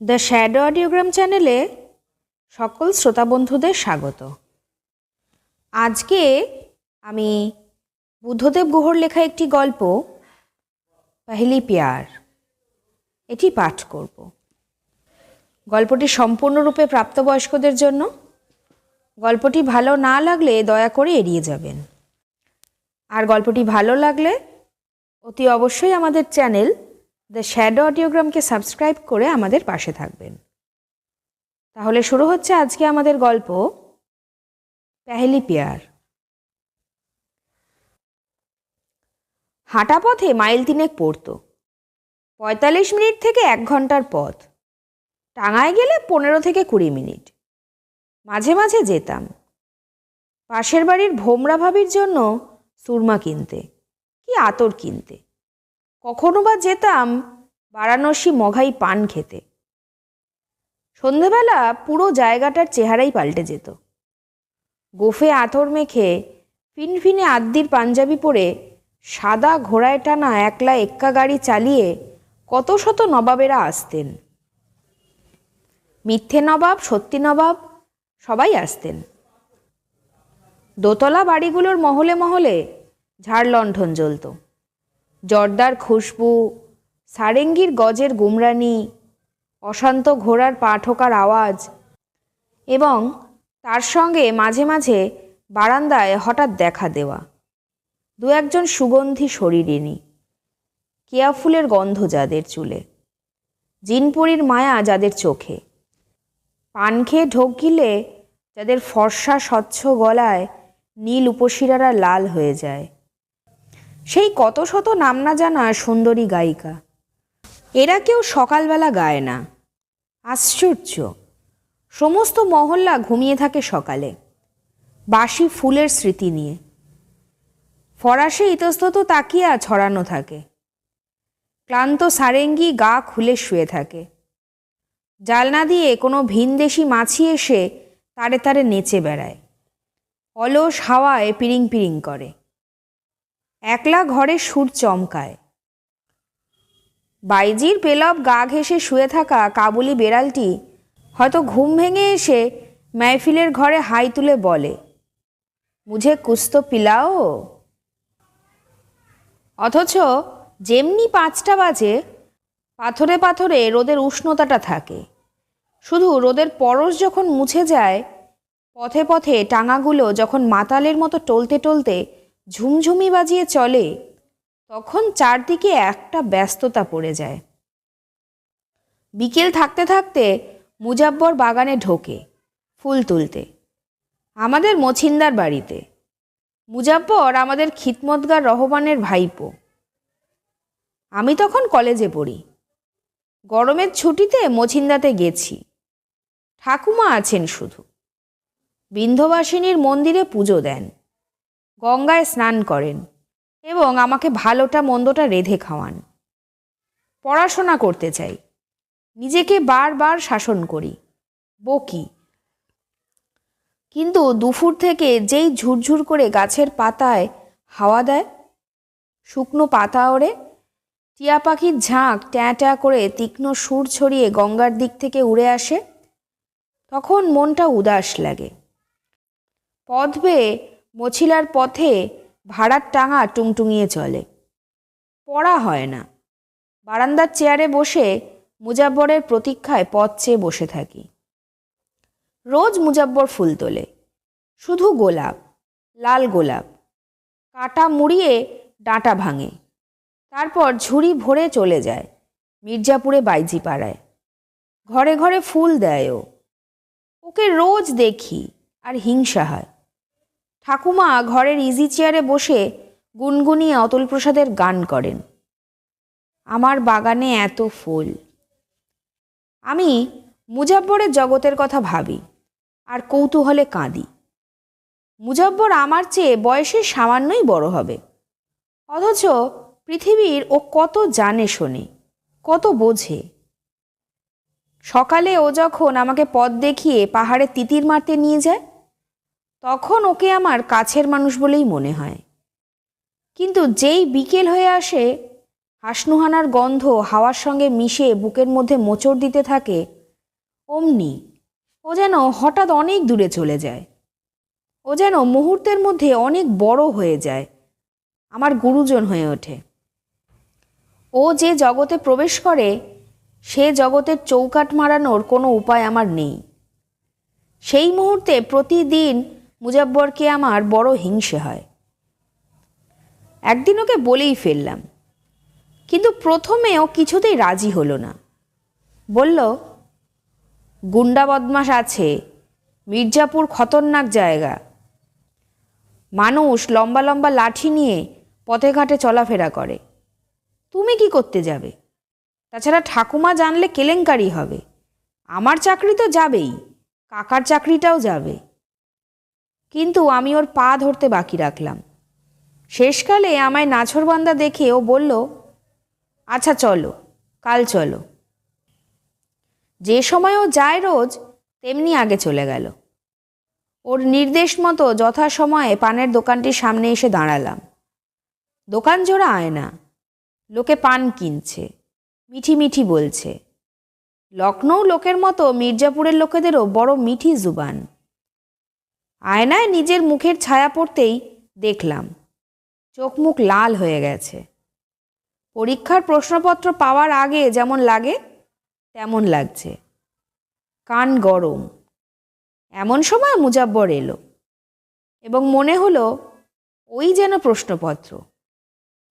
The shadow অডিওগ্রাম চ্যানেলে সকল শ্রোতা বন্ধুদের স্বাগত। আজকে আমি বুদ্ধদেব গুহর লেখা একটি গল্প, পহেলি পেয়ার, এটি পাঠ করব। গল্পটি সম্পূর্ণরূপে প্রাপ্তবয়স্কদের জন্য। গল্পটি ভালো না লাগলে দয়া করে এড়িয়ে যাবেন। আর গল্পটি ভালো লাগলে অতি অবশ্যই আমাদের চ্যানেল দ্য শ্যাডো অডিওগ্রামকে সাবস্ক্রাইব করে আমাদের পাশে থাকবেন। তাহলে শুরু হচ্ছে আজকে আমাদের গল্প, পেহেলি পেয়ার। হাঁটা পথে মাইল তিনেক পড়তো। পঁয়তাল্লিশ মিনিট থেকে এক ঘণ্টার পথ। টাঙায় গেলে পনেরো থেকে কুড়ি মিনিট। মাঝে মাঝে যেতাম। পাশের বাড়ির ভোমরা ভাবির জন্য সুরমা কিনতে। কি আতর কিনতে। কখনো বা যেতাম বারাণসী মঘাই পান খেতে। সন্ধেবেলা পুরো জায়গাটার চেহারাই পাল্টে যেত। গোফে আতর মেখে ফিনফিনে আদ্দির পাঞ্জাবি পরে সাদা ঘোড়ায় টানা একলা এক্কা গাড়ি চালিয়ে কত শত নবাবেরা আসতেন। মিথ্যে নবাব, সত্যি নবাব সবাই আসতেন। দোতলা বাড়িগুলোর মহলে মহলে ঝাড়লণ্ঠন জ্বলত। জর্দার খুশবু, সারেঙ্গির গজের গুমরানি, অশান্ত ঘোড়ার পা ঠোকার আওয়াজ এবং তার সঙ্গে মাঝে মাঝে বারান্দায় হঠাৎ দেখা দেওয়া। দু একজন সুগন্ধি শরীরিনী কেয়া ফুলের গন্ধ যাদের চুলে, জিনপুরীর মায়া যাদের চোখে। পান খেয়ে ঢোক গিলে যাদের ফর্সা স্বচ্ছ গলায় নীল উপশিরারা লাল হয়ে যায়। সেই কত শত নাম না জানা সুন্দরী গায়িকা। এরা কেউ সকালবেলা গায় না। আশ্চর্য। সমস্ত মহল্লা ঘুমিয়ে থাকে সকালে। বাসি ফুলের স্মৃতি নিয়ে। ফরাসে ইতস্তত তাকিয়া ছড়ানো থাকে। ক্লান্ত সারেঙ্গি গা খুলে শুয়ে থাকে। জালনা দিয়ে কোনো ভিনদেশি মাছি এসে তারে তারে নেচে বেড়ায়। অলস হাওয়ায় পিরিং পিরিং করে। একলা ঘরে সুর চমকায়। বাইজির পেলব গা ঘেঁষে শুয়ে থাকা কাবুলি বেড়ালটি হয়তো ঘুম ভেঙে এসে মেহফিলের ঘরে হাই তুলে বলে, মুঝে কুস্ত পিলাও? অথচ যেমনি পাঁচটা বাজে, পাথরে পাথরে রোদের উষ্ণতাটা থাকে। শুধু রোদের পরশ যখন মুছে যায়, পথে পথে টাঙাগুলো যখন মাতালের মতো টলতে টলতে ঝুমঝুমি বাজিয়ে চলে, তখন চারদিকে একটা ব্যস্ততা পড়ে যায়। বিকেল থাকতে থাকতে মুজাব্বর বাগানে ঢোকে ফুল তুলতে। আমাদের মছিন্দার বাড়িতে। মুজাব্বর আমাদের খিতমতগার রহমানের ভাইপো। আমি তখন কলেজে পড়ি। গরমের ছুটিতে মছিন্দাতে গেছি। ঠাকুমা আছেন শুধু। বিন্ধবাসিনীর মন্দিরে পুজো দেন। গঙ্গায় স্নান করেন এবং আমাকে ভালোটা, মন্দটা রেধে খাওয়ান। পড়াশোনা করতে চাই। নিজেকে বারবার শাসন করি। বকি। কিন্তু দুপুর থেকে যেই ঝুরঝুর করে গাছের পাতায় হাওয়া দেয়, শুকনো পাতা ওড়ে, টিয়া পাখির ঝাঁক ট্যাঁ ট্যাঁ করে তীক্ষ্ণ সুর ছড়িয়ে গঙ্গার দিক থেকে উড়ে আসে, তখন মনটা উদাস লাগে। পথ বেয়ে মছিলার পথে ভাড়ার টাঙা টুংটুঙিয়ে চলে। পড়া হয় না। বারান্দার চেয়ারে বসে মুজাব্বরের প্রতীক্ষায় পথ চেয়ে বসে থাকি। রোজ মুজাব্বর ফুল তোলে। শুধু গোলাপ, লাল গোলাপ। কাটা মুড়িয়ে ডাঁটা ভাঙে। তারপর ঝুড়ি ভরে চলে যায়। মির্জাপুরে বাইজি পাড়ায়। ঘরে ঘরে ফুল দেয় ও ওকে রোজ দেখি আর হিংসা হয়। ঠাকুমা ঘরের ইজি চেয়ারে বসে গুনগুনিয়ে অতুল প্রসাদের গান করেন। আমার বাগানে এত ফুল। আমি মুজাব্বরের জগতের কথা ভাবি আর কৌতূহলে কাঁদি। মুজাব্বর আমার চেয়ে বয়সে সামান্যই বড় হবে। অথচ পৃথিবীর ও কত জানে শোনে, কত বোঝে। সকালে ও যখন আমাকে পথ দেখিয়ে পাহাড়ে তিতির মারতে নিয়ে যায় তখন ওকে আমার কাছের মানুষ বলেই মনে হয়। কিন্তু যেই বিকেল হয়ে আসে, হাসনুহানার গন্ধ হাওয়ার সঙ্গে মিশে বুকের মধ্যে মোচড় দিতে থাকে, অমনি ও যেন হঠাৎ অনেক দূরে চলে যায়। ও যেন মুহূর্তের মধ্যে অনেক বড় হয়ে যায়, আমার গুরুজন হয়ে ওঠে। ও যে জগতে প্রবেশ করে, সে জগতের চৌকাট মারানোর কোনো উপায় আমার নেই। সেই মুহূর্তে প্রতিদিন মুজাব্বরকে আমার বড় হিংসে হয়। একদিন ওকে বলেই ফেললাম, কিন্তু প্রথমে ও কিছুতেই রাজি হলো না। বলল, গুন্ডা বদমাস আছে, মির্জাপুর খতরনাক জায়গা। মানুষ লম্বা লম্বা লাঠি নিয়ে পথে ঘাটে চলাফেরা করে। তুমি কি করতে যাবে? তাছাড়া ঠাকুমা জানলে কেলেঙ্কারি হবে। আমার চাকরি তো যাবেই, কাকার চাকরিটাও যাবে। কিন্তু আমি ওর পা ধরতে বাকি রাখলাম। শেষকালে আমায় নাছরবান্দা দেখে ও বলল আচ্ছা চলো, কাল চলো। যে সময় ও যায় রোজ, তেমনি আগে চলে গেল। ওর নির্দেশ মতো যথাসময়ে পানের দোকানটির সামনে এসে দাঁড়ালাম। দোকান জোড়া আয়না। লোকে পান কিনছে, মিঠি মিঠি বলছে। লখনৌ লোকের মতো মির্জাপুরের লোকেদেরও বড় মিঠি জুবান। আয়নায় নিজের মুখের ছায়া পড়তেই দেখলাম, চোখ মুখ লাল হয়ে গেছে। পরীক্ষার প্রশ্নপত্র পাওয়ার আগে যেমন লাগে, তেমন লাগছে। কান গরম। এমন সময় মুজাব্বর এলো এবং মনে হলো, ওই যেন প্রশ্নপত্র।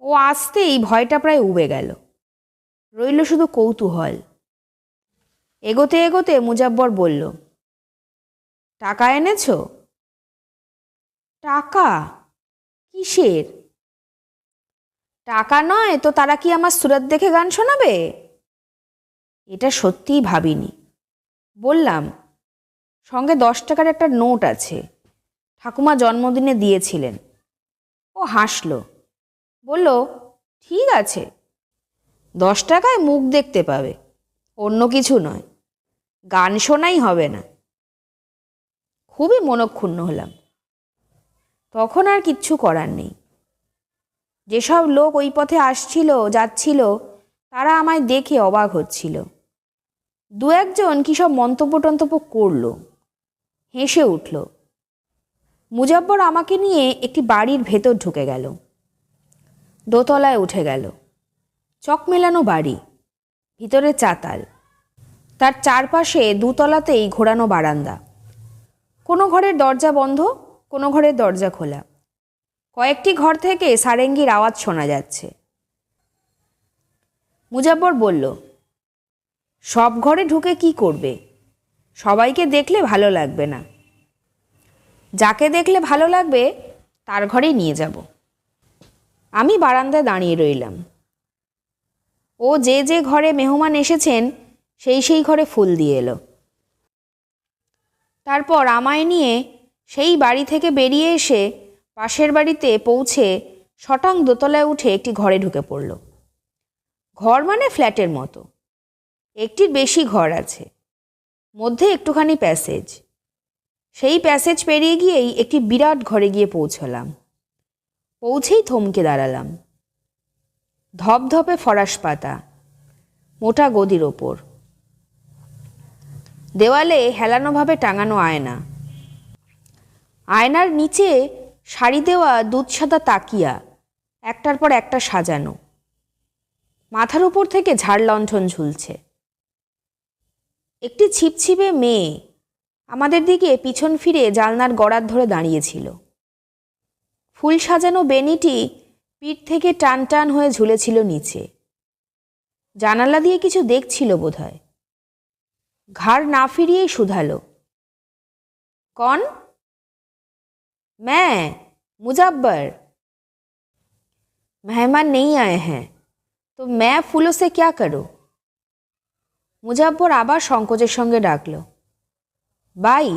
ও আসতেই ভয়টা প্রায় উবে গেল। রইল শুধু কৌতূহল। এগোতে এগোতে মুজাব্বর বলল, টাকা এনেছো? টাকা? কিসের? টাকা নয় তো তারা কি আমার সুরত দেখে গান শোনাবে? এটা সত্যিই ভাবিনি। বললাম, সঙ্গে দশ টাকার একটা নোট আছে। ঠাকুমা জন্মদিনে দিয়েছিলেন। ও হাসল। বলল, ঠিক আছে। দশ টাকায় মুখ দেখতে পাবে। অন্য কিছু নয়। গান শোনাই হবে না। খুবই মনক্ষুণ্ণ হলাম। তখন আর কিচ্ছু করার নেই। যেসব লোক ওই পথে আসছিল, যাচ্ছিল, তারা আমায় দেখে অবাক হচ্ছিল। দু একজন কী সব মন্তব্য টন্তব্য করল? হেসে উঠল। মুজাব্বর আমাকে নিয়ে একটি বাড়ির ভেতর ঢুকে গেল। দোতলায় উঠে গেল। চক মেলানো বাড়ি, ভিতরে চাতাল। তার চারপাশে দুতলাতেই ঘোরানো বারান্দা। কোনো ঘরের দরজা বন্ধ কোনো ঘরের দরজা খোলা। কয়েকটি ঘর থেকে সারেঙ্গির আওয়াজ শোনা যাচ্ছে। মুজাব্বর বলল, সব ঘরে ঢুকে কি করবে? সবাইকে দেখলে ভালো লাগবে না। যাকে দেখলে ভালো লাগবে, তার ঘরেই নিয়ে যাব। আমি বারান্দায় দাঁড়িয়ে রইলাম। ও যে যে ঘরে মেহমান এসেছেন, সেই সেই ঘরে ফুল দিয়ে এলো। তারপর আমায় নিয়ে সেই বাড়ি থেকে বেরিয়ে এসে পাশের বাড়িতে পৌঁছে শটাং দোতলায় উঠে একটি ঘরে ঢুকে পড়ল। ঘর মানে ফ্ল্যাটের মতো। একটির বেশি ঘর আছে। মধ্যে একটুখানি প্যাসেজ। সেই প্যাসেজ পেরিয়ে গিয়েই একটি বিরাট ঘরে গিয়ে পৌঁছলাম। পৌঁছেই থমকে দাঁড়ালাম। ধপধপে ফরাস পাতা, মোটা গদির ওপর। দেওয়ালে হেলানোভাবে টাঙানো আয়না। আয়নার নিচে শাড়ি দেওয়া দুধ সাদা তাকিয়া, একটার পর একটা সাজানো। মাথার উপর থেকে ঝাড় লণ্ঠন ঝুলছে। একটি ছিপছিপে মেয়ে আমাদের দিকে পিছন ফিরে জালনার গড়ার ধরে দাঁড়িয়েছিল। ফুল সাজানো বেনিটি পিঠ থেকে টান টান হয়ে ঝুলেছিল নিচে। জানালা দিয়ে কিছু দেখছিল বোধহয়। ঘাড় না ফিরিয়েই শুধালো। কন? मैं मुजब्बर मेहमान नहीं आए हैं तो मैं फूलों से क्या करूं মুজাব্বর আবার সংকোচের সঙ্গে ডাকল বাই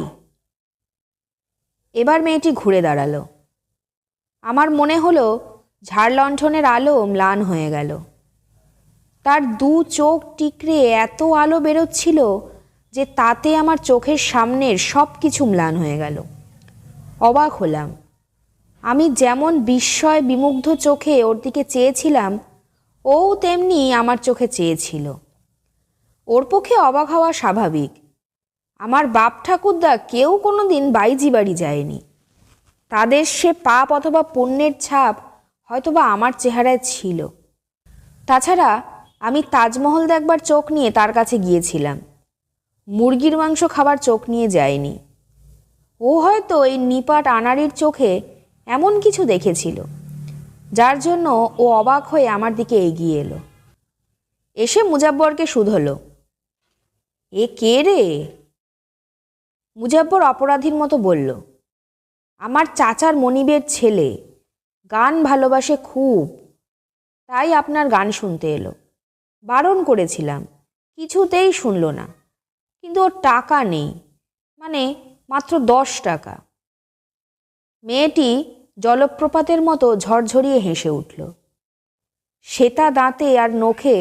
এবার মেয়েটি ঘুরে দাঁড়ালো আমার মনে হলো ঝাড় লণ্ঠনের আলো ম্লান হয়ে গেল তার দু চোখ টিকরে এত আলো বেরোচ্ছিল যে তাতে আমার চোখের সামনের সব কিছু ম্লান হয়ে গেল অবাক হলাম। আমি যেমন বিস্ময় বিমুগ্ধ চোখে ওর দিকে চেয়েছিলাম ও তেমনি আমার চোখে চেয়েছিল। ওর পক্ষে অবাক হওয়া স্বাভাবিক। আমার বাপ ঠাকুরদা কেউ কোনো দিন বাইজি বাড়ি যায়নি। তাদের সে পাপ অথবা পুণ্যের ছাপ হয়তোবা আমার চেহারায় ছিল। তাছাড়া আমি তাজমহল দেখবার চোখ নিয়ে তার কাছে গিয়েছিলাম। মুরগির মাংস খাবার চোখ নিয়ে যায়নি। ও হয়তো এই নিপাট আনাড়ির চোখে এমন কিছু দেখেছিল, যার জন্য ও অবাক হয়ে আমার দিকে এগিয়ে এলো। এসে মুজাব্বরকে শুধলো, এ কে রে? মুজাব্বর অপরাধীর মতো বলল, আমার চাচার মনিবের ছেলে, গান ভালোবাসে খুব, তাই আপনার গান শুনতে এলো। বারণ করেছিলাম, কিছুতেই শুনল না, কিন্তু ওর টাকা নেই মানে মাত্র দশ টাকা। মেয়েটি জলপ্রপাতের মতো ঝরঝরিয়ে হেসে উঠল। শ্বেতা দাঁতে আর নখে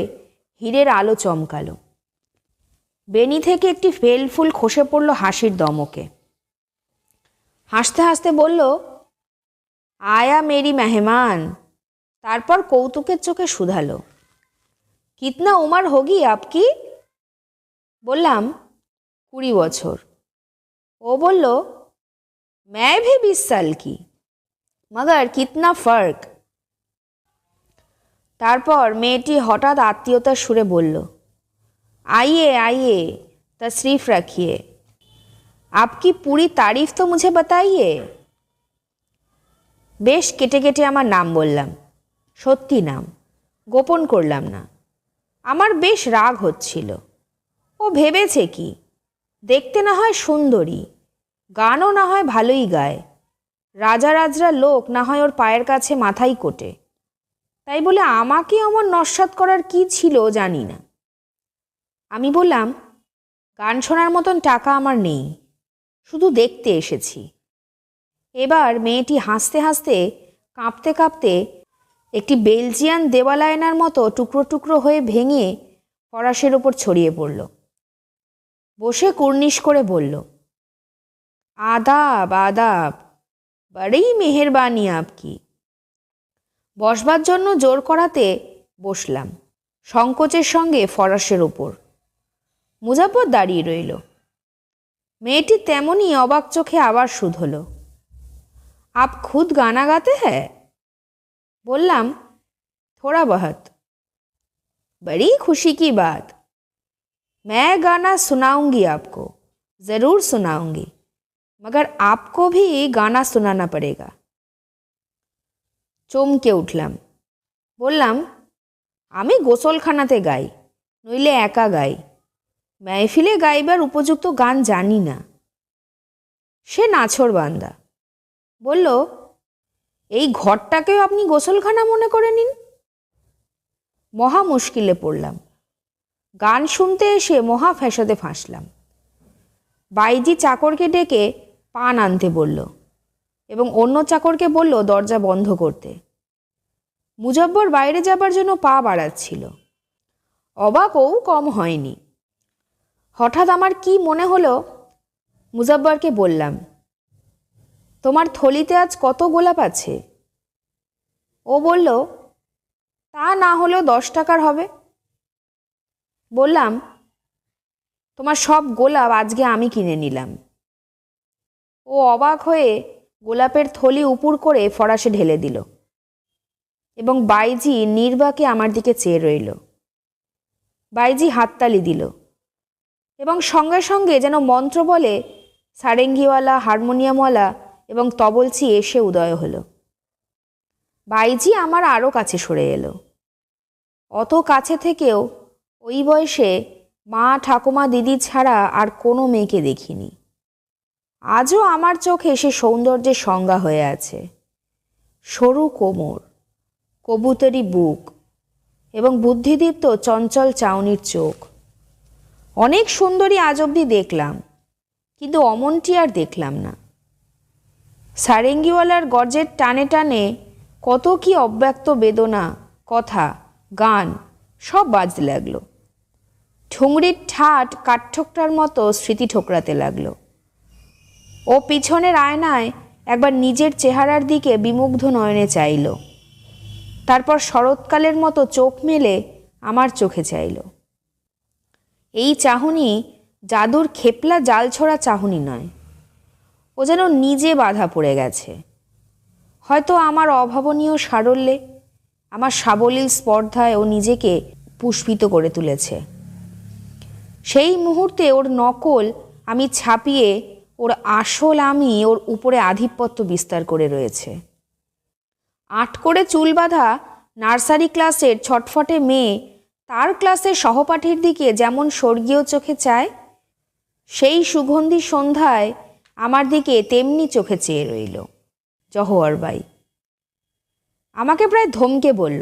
হীরের আলো চমকালো। বেনি থেকে একটি ফেলফুল খসে পড়ল হাসির দমকে। হাসতে হাসতে বলল, আয়া মেরি মেহমান। তারপর কৌতুকের চোখে শুধালো, কিতনা উমার হোগি আপকি? বললাম, কুড়ি বছর। ও বলল मैं भी बीस साल की मगर कितना फर्क তারপর মেয়েটি হঠাৎ আত্মীয়তার সুরে বলল आइए आइए तशरीफ रखिए आपकी पूरी तारीफ तो मुझे बताइए বেশ কেটে কেটে আমার নাম বললাম সত্যি নাম গোপন করলাম না আমার বেশ রাগ হচ্ছিল ও ভেবেছে কি দেখতে না হয় সুন্দরী, গানও না হয় ভালোই গায়। রাজা রাজরা লোক না হয় ওর পায়ের কাছে মাথাই কোটে। তাই বলে আমাকে অমন নস্বাত করার কি ছিল জানি না। আমি বললাম, গান শোনার মতন টাকা আমার নেই, শুধু দেখতে এসেছি। এবার মেয়েটি হাসতে হাসতে, কাঁপতে কাঁপতে একটি বেলজিয়ান দেওয়ালায়নার মতো টুকরো টুকরো হয়ে ভেঙে ফরাসের ওপর ছড়িয়ে পড়ল। বসে কুর্নিশ করে বলল, আদাব আদাব, বড়েই মেহেরবানি আপকি। বসবার জন্য জোর করাতে বসলাম, সংকোচের সঙ্গে ফরাসের ওপর মুজাফর দাঁড়িয়ে রইল। মেয়েটি তেমনই অবাক চোখে আবার শুধল আপ খুদ গানা গাতে হ্যাঁ বললাম, থোড়া বহাত। বড়ি খুশি কি বাত? मैं गाना सुनाऊंगी आपको ज़रूर सुनाऊंगी मगर आपको भी गाना सुनाना पड़ेगा চমকে উঠলাম বললাম আমি গোসলখানাতে গাই নইলে একা গাই মেহফিলে গাইবার উপযুক্ত গান জানি না সে নাছর বান্দা বলল এই ঘরটাকেও আপনি গোসলখানা মনে করে নিন মহা মুশকিলে পড়লাম গান শুনতে এসে মহা ফ্যাসাদে ফাঁসলাম। বাইজি চাকরকে ডেকে পান আনতে বলল এবং অন্য চাকরকে বলল দরজা বন্ধ করতে। মুজব্বর বাইরে যাবার জন্য পা বাড়াচ্ছিল। অবাকও কম হয়নি। হঠাৎ আমার কি মনে হলো? মুজব্বরকে বললাম, তোমার থলিতে আজ কত গোলাপ আছে? ও বলল, তা না হলেও দশ টাকার হবে। বললাম, তোমার সব গোলাপ আজকে আমি কিনে নিলাম। ও অবাক হয়ে গোলাপের থলি উপুর করে ফরাসে ঢেলে দিল এবং বাইজি নির্বাকে আমার দিকে চেয়ে রইল। বাইজি হাততালি দিল এবং সঙ্গে সঙ্গে যেন মন্ত্র বলে, সারেঙ্গিওয়ালা, হারমোনিয়ামওয়ালা এবং তবলচি এসে উদয় হলো। বাইজি আমার আরও কাছে সরে এলো। অত কাছে থেকেও ওই বয়সে মা ঠাকুমা দিদি ছাড়া আর কোনো মেয়েকে দেখিনি। আজও আমার চোখে সে সৌন্দর্যের সংজ্ঞা হয়ে আছে। সরু কোমর, কবুতরি বুক এবং বুদ্ধিদীপ্ত চঞ্চল চাউনির চোখ। অনেক সুন্দরী আজ অবধি দেখলাম, কিন্তু অমনটি আর দেখলাম না। সারেঙ্গিওয়ালার গর্জের টানে টানে কত কি অব্যক্ত বেদনা, কথা, গান সব বাজতে লাগল। ঠুংরির ঠাট কাঠঠোকরার মতো স্মৃতি ঠোকরাতে লাগল। ও পিছনের আয়নায় একবার নিজের চেহারার দিকে বিমুগ্ধ নয়নে চাইল। তারপর শরৎকালের মতো চোখ মেলে আমার চোখে চাইল। এই চাহনি জাদুর খেপলা জাল ছড়া চাহনি নয়। ও যেন নিজে বাধা পড়ে গেছে। হয়তো আমার অভাবনীয় সারল্যে আমার সাবলীল স্পর্ধায় ও নিজেকে পুষ্পিত করে তুলেছে। সেই মুহূর্তে ওর নকল আমি ছাপিয়ে ওর আসল আমি ওর উপরে আধিপত্য বিস্তার করে রয়েছে। আট করে চুল বাঁধা নার্সারি ক্লাসের ছটফটে মেয়ে তার ক্লাসের সহপাঠীর দিকে যেমন স্বর্গীয় চোখে চায়, সেই সুগন্ধি সন্ধ্যায় আমার দিকে তেমনি চোখে চেয়ে রইল। জহরবাই আমাকে প্রায় ধমকে বলল,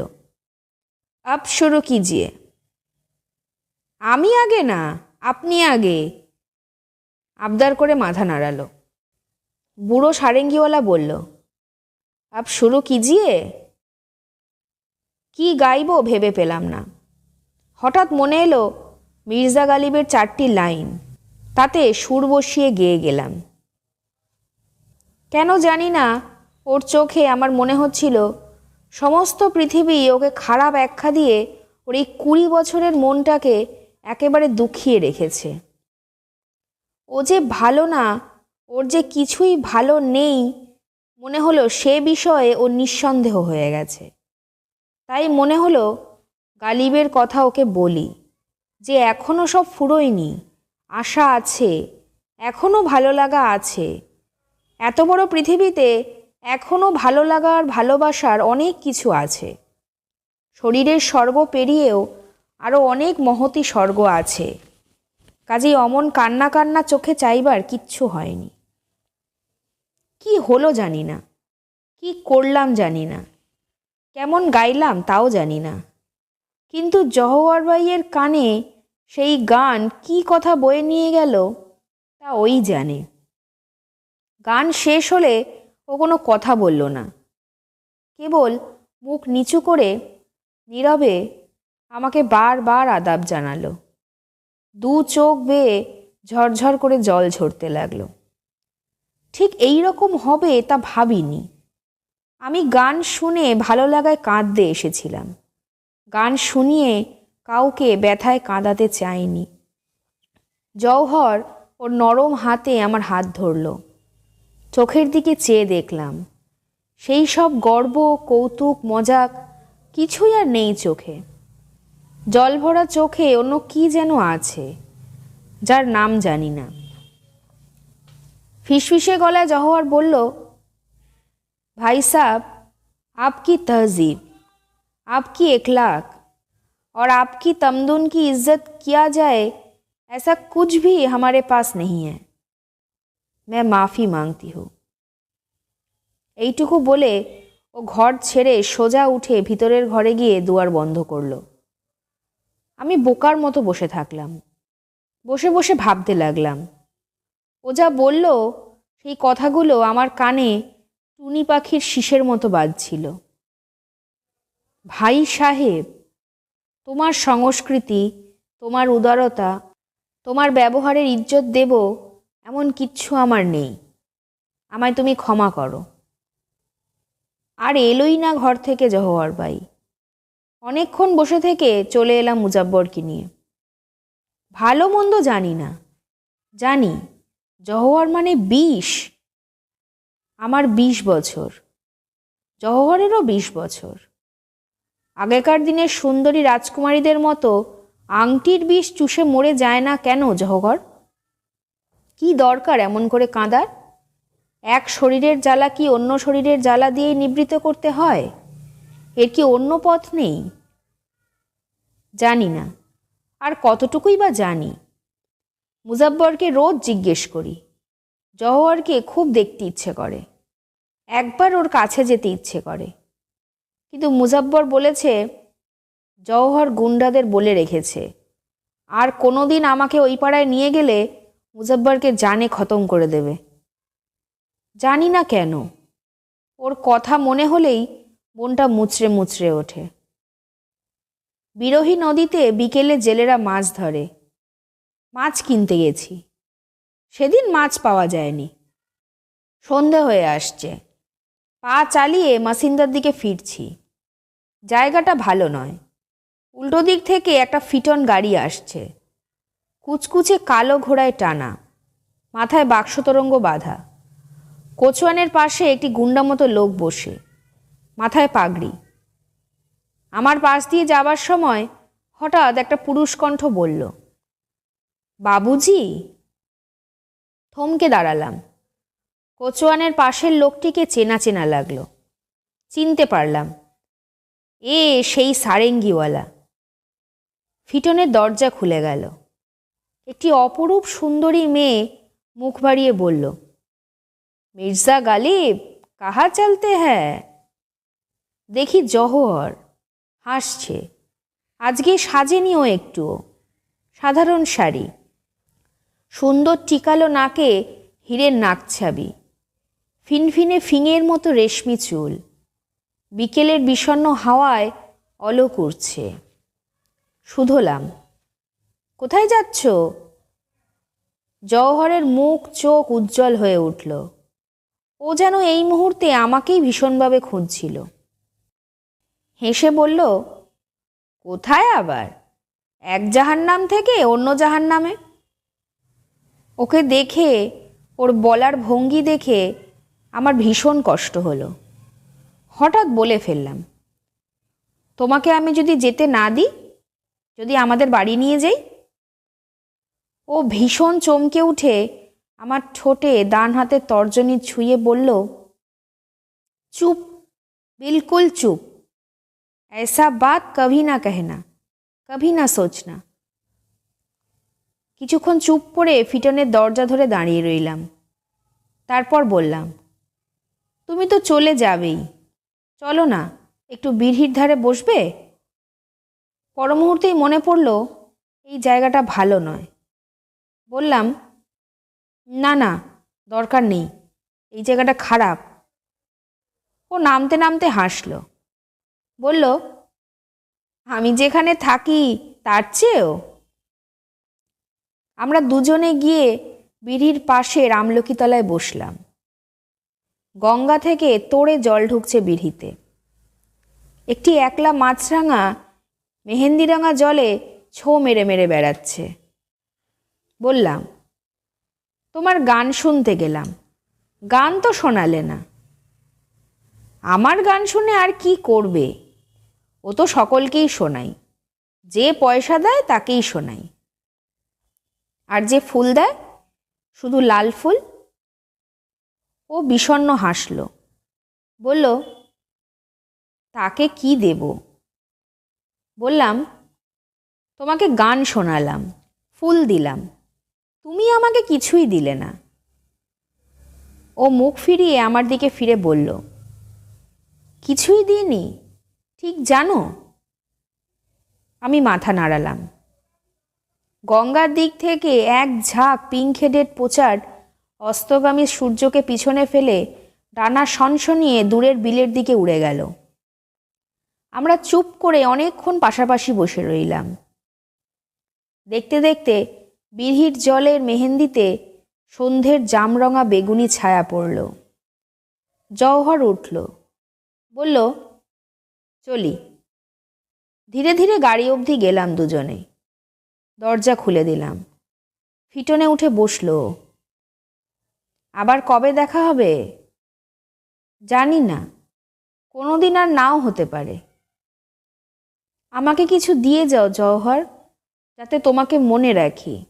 আপ শুরু কিজিয়ে। আমি আগে না, আপনি আগে? আবদার করে মাথা নাড়ালো। বুড়ো সারেঙ্গিওয়ালা বলল, আপ শুরু কিজিয়ে? কি গাইবো ভেবে পেলাম না। হঠাৎ মনে এলো, মির্জা গালিবের চারটি লাইন, তাতে সুর বসিয়ে গেয়ে গেলাম। কেন জানি না, ওর চোখে আমার মনে হচ্ছিল সমস্ত পৃথিবী ওকে খারাপ ব্যাখ্যা দিয়ে ওর এই কুড়ি বছরের মনটাকে একেবারে দুঃখিয়ে রেখেছে। ও যে ভালো না, ওর যে কিছুই ভালো নেই, মনে হলো সে বিষয়ে ও নিঃসন্দেহ হয়ে গেছে। তাই মনে হলো গালিবের কথা ওকে বলি, যে এখনও সব ফুরোয়নি, আশা আছে এখনও ভালো লাগা আছে। এত বড় পৃথিবীতে এখনও ভালো লাগার, ভালোবাসার অনেক কিছু আছে। শরীরের স্বর্গ পেরিয়েও আরও অনেক মহতি স্বর্গ আছে। কাজেই অমন কান্না কান্না চোখে চাইবার কিচ্ছু হয়নি। কি হলো জানি না। কি করলাম জানি না। কেমন গাইলাম তাও জানি না। কিন্তু জহরবাইয়ের কানে সেই গান কি কথা বয়ে নিয়ে গেল তা ওই জানে। গান শেষ হলে ও কোনো কথা বলল না। কেবল মুখ নিচু করে নীরবে আমাকে বারবার আদাব জানালো। দু চোখ বেয়ে ঝরঝর করে জল ঝরতে লাগল। ঠিক এই রকম হবে তা ভাবিনি। আমি গান শুনে ভালো লাগায় কাঁদতে এসেছিলাম। গান শুনিয়ে কাউকে ব্যথায় কাঁদাতে চাইনি। জওহর ওর নরম হাতে আমার হাত ধরল। চোখের দিকে চেয়ে দেখলাম সেই সব গর্ব কৌতুক মজাক কিছুই আর নেই চোখে জল ভরা চোখে অন্য কি যেন আছে যার নাম জানি না ফিসফিসে গলায় জহর বলল भाई साहब आपकी तहजीब आपकी एखलाक और आपकी तमदुन की इज्जत किया जाए ऐसा कुछ भी हमारे पास नहीं है मैं माफ़ी मांगती हूँ এইটুকু বলে ও ঘর ছেড়ে সোজা উঠে ভিতরের ঘরে গিয়ে দুয়ার বন্ধ করলো আমি বোকার মতো বসে থাকলাম বসে বসে ভাবতে লাগলাম ও যা বলল সেই কথাগুলো আমার কানে টুনি পাখির শীষের মতো বাজছিল ভাই সাহেব তোমার সংস্কৃতি তোমার উদারতা তোমার ব্যবহারের ইজ্জত দেব এমন কিচ্ছু আমার নেই। আমায় তুমি ক্ষমা করো। আর এলোই না ঘর থেকে জহর বাই অনেকক্ষণ বসে থেকে চলে এলাম মুজাব্বরকে নিয়ে। ভালো মন্দ জানি না। জানি, জহর মানে বিষ। আমার বিশ বছর। জহরেরও বিশ বছর। আগেকার দিনের সুন্দরী রাজকুমারীদের মতো আংটির বিষ চুষে মরে যায় না কেন জহর? কি দরকার এমন করে কাঁদার? এক শরীরের জ্বালা কি অন্য শরীরের জ্বালা দিয়েই নিবৃত করতে হয়? এর কি অন্য পথ নেই? জানি না। আর কতটুকুই বা জানি? মুজাব্বরকে রোজ জিজ্ঞেস করি। জওহরকে খুব দেখতে ইচ্ছে করে। একবার ওর কাছে যেতে ইচ্ছে করে। কিন্তু মুজাব্বর বলেছে, জওহর গুন্ডাদের বলে রেখেছে। আর কোনো দিন আমাকে ওই পাড়ায় নিয়ে গেলে মুজাব্বরকে জানে খতম করে দেবে। জানি না কেন। ওর কথা মনে হলেই মনটা মুচড়ে মুচড়ে ওঠে। বিরোহী নদীতে বিকেলে জেলেরা মাছ ধরে। মাছ কিনতে গেছি। সেদিন মাছ পাওয়া যায়নি। সন্ধে হয়ে আসছে। পা চালিয়ে মাসিন্দার দিকে ফিরছি। জায়গাটা ভালো নয়। উল্টো দিক থেকে একটা ফিটন গাড়ি আসছে। কুচকুচে কালো ঘোড়ায় টানা। মাথায় বাক্সতরঙ্গ বাঁধা। কোচওয়ানের পাশে একটি গুন্ডা মতো লোক বসে। মাথায় পাগড়ি। আমার পাশ দিয়ে যাবার সময় হঠাৎ একটা পুরুষ কণ্ঠ বলল, বাবুজি? থমকে দাঁড়ালাম। কোচওয়ানের পাশের লোকটিকে চেনা চেনা লাগল। চিনতে পারলাম, এ সেই সারেঙ্গিওয়ালা। ফিটনের দরজা খুলে গেল। একটি অপরূপ সুন্দরী মেয়ে মুখ বাড়িয়ে বলল, মির্জা গালিব, কাহা চলতে হ্যাঁ দেখি জহর হাসছে, আজকে সাজেনিও একটু, সাধারণ শাড়ি। সুন্দর টিকালো নাকে হীরের নাকছাবি ফিনফিনে ফিঙের মতো রেশমি চুল, বিকেলের বিষণ্ণ হাওয়ায় অলো করছে শুধলাম কোথায় যাচ্ছ? জওহরের মুখ চোখ উজ্জ্বল হয়ে উঠল। ও যেন এই মুহূর্তে আমাকেই ভীষণভাবে খুঁজছিল। হেসে বলল, কোথায় আবার? এক জাহার নাম থেকে অন্য জাহার নামে ওকে দেখে, ওর বলার ভঙ্গি দেখে আমার ভীষণ কষ্ট হলো। হঠাৎ বলে ফেললাম, তোমাকে আমি যদি যেতে না দিই, যদি আমাদের বাড়ি নিয়ে যাই ও ভীষণ চমকে উঠে আমার ঠোঁটে ডান হাতের তর্জনী ছুঁয়ে বলল চুপ বিলকুল চুপ ऐसा बात कभी ना कहना कभी না সোচনা কিছুক্ষণ চুপ করে ফিটনের দরজা ধরে দাঁড়িয়ে রইলাম তারপর বললাম তুমি তো চলে যাবেই চলো না একটু বিড়ির ধারে বসবে পর মুহূর্তেই মনে পড়ল এই জায়গাটা ভালো নয় বললাম, না না, দরকার নেই, এই জায়গাটা খারাপ। ও নামতে নামতে হাসলো। বলল, আমি যেখানে থাকি, তার চেয়েও। আমরা দুজনে গিয়ে বিড়ির পাশে রামলকিতলায় বসলাম। গঙ্গা থেকে তোড়ে জল ঢুকছে বিড়িতে। একটি একলা মাছরাঙা মেহেন্দিরাঙা জলে ছো মেরে মেরে বেড়াচ্ছে। বললাম, তোমার গান শুনতে গেলাম। গান তো শোনালে না। আমার গান শুনে আর কি করবে? ও তো সকলকেই শোনাই যে পয়সা দেয় তাকেই শোনাই আর যে ফুল দেয়, শুধু লাল ফুল? ও বিষণ্ণ হাসল। বলল, তাকে কি দেব? বললাম, তোমাকে গান শোনালাম, ফুল দিলাম। তুমি আমাকে কিছুই দিলে না। ও মুখ ফিরিয়ে আমার দিকে ফিরে বলল, কিছুই দিইনি, ঠিক জানো? আমি মাথা নাড়ালাম। গঙ্গার দিক থেকে এক ঝাঁক পিঙ্ক হেডেড পোচার অস্তগামী সূর্যকে পিছনে ফেলে ডানা সনসনিয়ে দূরের বিলের দিকে উড়ে গেল। আমরা চুপ করে অনেকক্ষণ পাশাপাশি বসে রইলাম। দেখতে দেখতে বিড়ির জলের মেহেন্দিতে সন্ধ্যের জামরঙা বেগুনি ছায়া পড়ল। জওহর উঠল। বলল, চলি। ধীরে ধীরে গাড়ি অবধি গেলাম দুজনে। দরজা খুলে দিলাম। ফিটনে উঠে বসল। আবার কবে দেখা হবে? জানি না। কোনো দিন আর নাও হতে পারে। আমাকে কিছু দিয়ে যাও জওহর, যাতে তোমাকে মনে রাখি।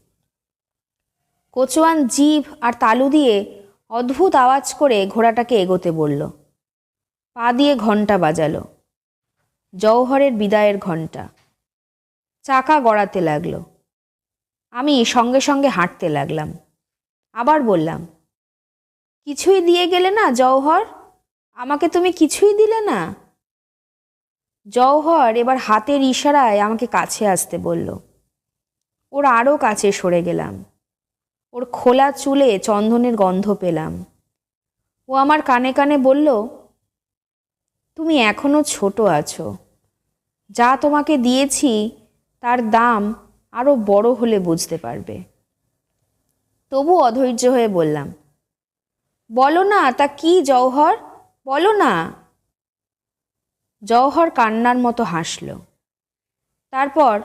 কোচোয়ান জিভ আর তালু দিয়ে অদ্ভুত আওয়াজ করে ঘোড়াটাকে এগোতে বলল। পা দিয়ে ঘণ্টা বাজালো। জওহরের বিদায়ের ঘণ্টা চাকা গড়াতে লাগল। আমি সঙ্গে সঙ্গে হাঁটতে লাগলাম। আবার বললাম, কিছুই দিয়ে গেলে না জওহর? আমাকে তুমি কিছুই দিলে না? জওহর এবার হাতের ইশারায় আমাকে কাছে আসতে বলল। ওর আরও কাছে সরে গেলাম। ওর খোলা চুলে চন্দনের গন্ধ পেলাম। ও আমার কানে কানে বলল, তুমি এখনও ছোট আছো। যা তোমাকে দিয়েছি, তার দাম আরও বড় হলে বুঝতে পারবে। তবু অধৈর্য হয়ে বললাম, বলো না, তা কি জওহর? বলো না। জওহর কান্নার মতো হাসল। তারপর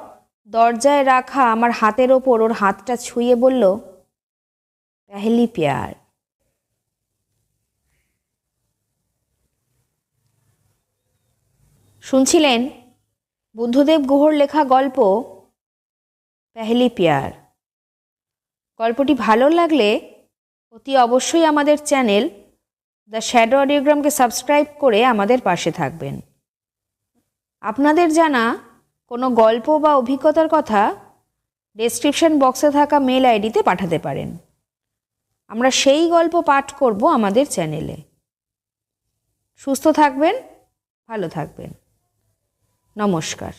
দরজায় রাখা আমার হাতের ওপর ওর হাতটা ছুঁয়ে বলল পেহলি প্যার শুনছিলেন? বুদ্ধদেব গুহর লেখা গল্প পেহলি প্যার গল্পটি ভালো লাগলে অতি অবশ্যই আমাদের চ্যানেল দ্য শ্যাডো অডিওগ্রামকে সাবস্ক্রাইব করে আমাদের পাশে থাকবেন। আপনাদের জানা কোনো গল্প বা অভিজ্ঞতার কথা ডেসক্রিপশন বক্সে থাকা মেল আইডিতে পাঠাতে পারেন। আমরা সেই গল্প পাঠ করব আমাদের চ্যানেলে। সুস্থ থাকবেন ভালো থাকবেন। নমস্কার।